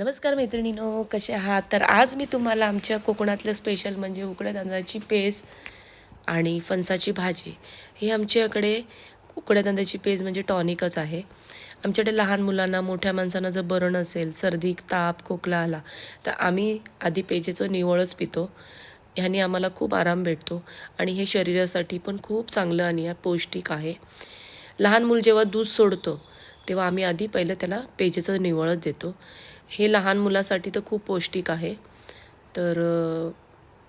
नमस्कार मैत्रिणीनो कसे आहात? तर आज मी तुम्हाला आमच्या कोकणातलं स्पेशल म्हणजे उकड्या तांदळाची पेज आणि फणसाची भाजी हे आमच्याकडे उकड्या तांदळाची पेज म्हणजे टॉनिकच आहे. आमच्याकडे लहान मुलांना मोठ्या माणसांना जर बरं नसेल सर्दी ताप खोकला आला तर आम्ही आधी पेजेचं निवळच पितो. ह्याने आम्हाला खूप आराम भेटतो आणि हे शरीरासाठी पण खूप चांगलं आणि पौष्टिक आहे. लहान मूल जेव्हा दूध सोडतो तेव्हा आम्ही आधी पहिलं त्याला पेजेचं निवळच देतो. हे लहान मुलासाठी तर खूप पौष्टिक आहे. तर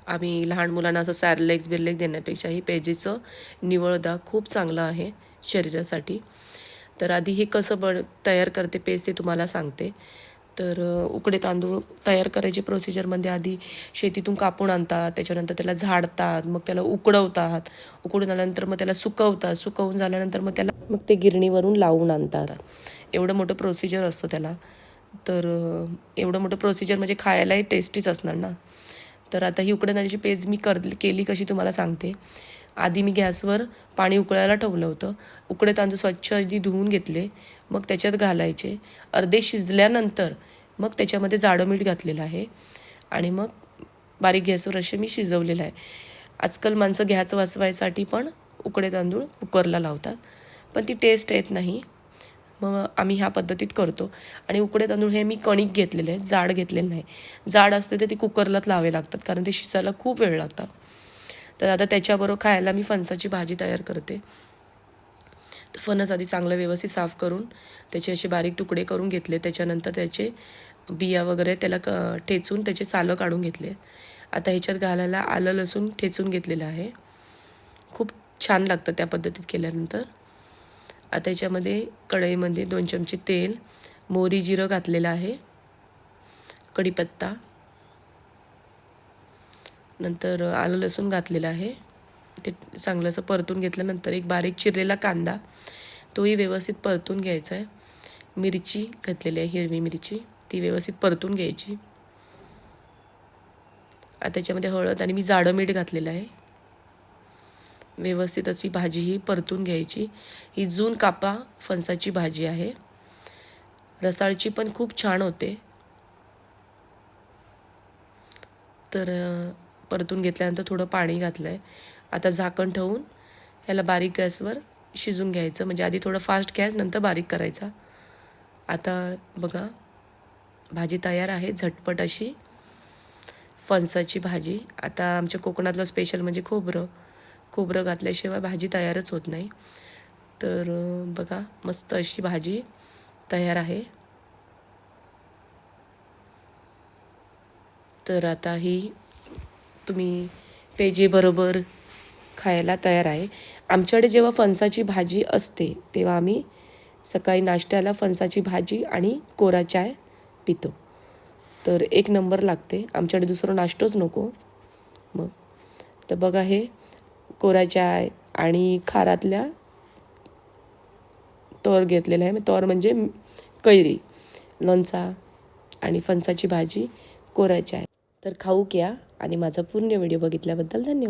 आम्ही लहान मुलांना असं सॅरलेक्स बिरलेक्स देण्यापेक्षा ही पेजेचं निवळदा खूप चांगलं आहे शरीरासाठी. तर आधी हे कसं बन तयार करते पेज ते तुम्हाला सांगते. तर उकडे तांदूळ तयार करायची प्रोसिजरमध्ये आधी शेतीतून कापून आणतात त्याच्यानंतर त्याला झाडतात मग त्याला उकडवतात. उकडून आल्यानंतर मग त्याला सुकवतात सुकवून झाल्यानंतर मग त्याला मग ते गिरणीवरून लावून आणतात. एवढं मोठं प्रोसिजर असतं त्याला. तर एवढं मोठं प्रोसिजर म्हणजे खायलाही टेस्टीच असणार ना. तर आता ही उकडण्याची पेज मी कर केली कशी तुम्हाला सांगते. आधी मी गॅसवर पाणी उकळायला ठेवलं होतं. उकडे तांदूळ स्वच्छ आधी धुवून घेतले मग त्याच्यात घालायचे. अर्धे शिजल्यानंतर मग त्याच्यामध्ये जाडं मीठ घातलेलं आहे. आणि मग बारीक गॅसवर असे मी शिजवलेलं आहे. आजकाल माणसं गॅस वाचवायसाठी पण उकडे तांदूळ कुकरला लावतात. पण ती टेस्ट येत नाही. मग आम्ही ह्या पद्धतीत करतो. आणि उकडे तांदूळ हे मी कणिक घेतलेले आहे जाड घेतलेलं नाही. जाड असते ते ती कुकरलाच लावे लागतात कारण ते शिजायला खूप वेळ लागतात तर आता त्याच्याबरोबर खायला मी फणसाची भाजी तयार करते. तर फणस आधी चांगलं व्यवस्थित साफ करून त्याचे असे बारीक तुकडे करून घेतले. त्याच्यानंतर त्याचे बिया वगैरे त्याला क ठेचून त्याचे सालं काढून घेतले. आता ह्याच्यात घालायला आलं लसूण ठेचून घेतलेलं आहे. खूप छान लागतं त्या पद्धतीत केल्यानंतर. आता याच्यामध्ये कढईमध्ये दोन चमचे तेल मोहरी जिरं घातलेलं आहे कढीपत्ता नंतर आलं लसूण घातलेलं आहे. ते चांगलं असं परतून घेतल्यानंतर एक बारीक चिरलेला कांदा तोही व्यवस्थित परतून घ्यायचा आहे. मिरची घातलेली आहे हिरवी मिरची ती व्यवस्थित परतून घ्यायची. आता त्याच्यामध्ये हळद आणि मी जाडं मीठ घातलेलं आहे. व्यवस्थित अशी भाजी ही परतून घ्यायची. ही जून कापा फणसाची भाजी आहे. रसाळची पण खूप छान होते. तर परतून घेतल्यानंतर थोडं पाणी घातलं आहे आता झाकण ठेवून ह्याला बारीक गॅसवर शिजून घ्यायचं. म्हणजे आधी थोडं फास्ट गॅस नंतर बारीक करायचा. आता बघा भाजी तयार आहे. झटपट अशी फणसाची भाजी. आता आमच्या कोकणातलं स्पेशल म्हणजे खोबरं. खोबरं घातल्याशिवाय भाजी तयारच होत नाही. तर बघा मस्त अशी भाजी तयार आहे. तर आता ही तुम्ही पेजेबरोबर खायला तयार आहे. आमच्याकडे जेव्हा फणसाची भाजी असते तेव्हा आम्ही सकाळी नाश्त्याला फणसाची भाजी आणि कोरा चाय पितो. तर एक नंबर लागते. आमच्याकडे दुसरं नाश्तोच नको. मग तर बघा हे कोरा चाय आणि खारातल्या तोर घेतलेला आहे. तोर म्हणजे कैरी लोणचा आणि फणसाची भाजी कोरा चाय तर खाऊ घ्या आणि माझा पूर्ण व्हिडिओ बघितल्याबद्दल धन्यवाद.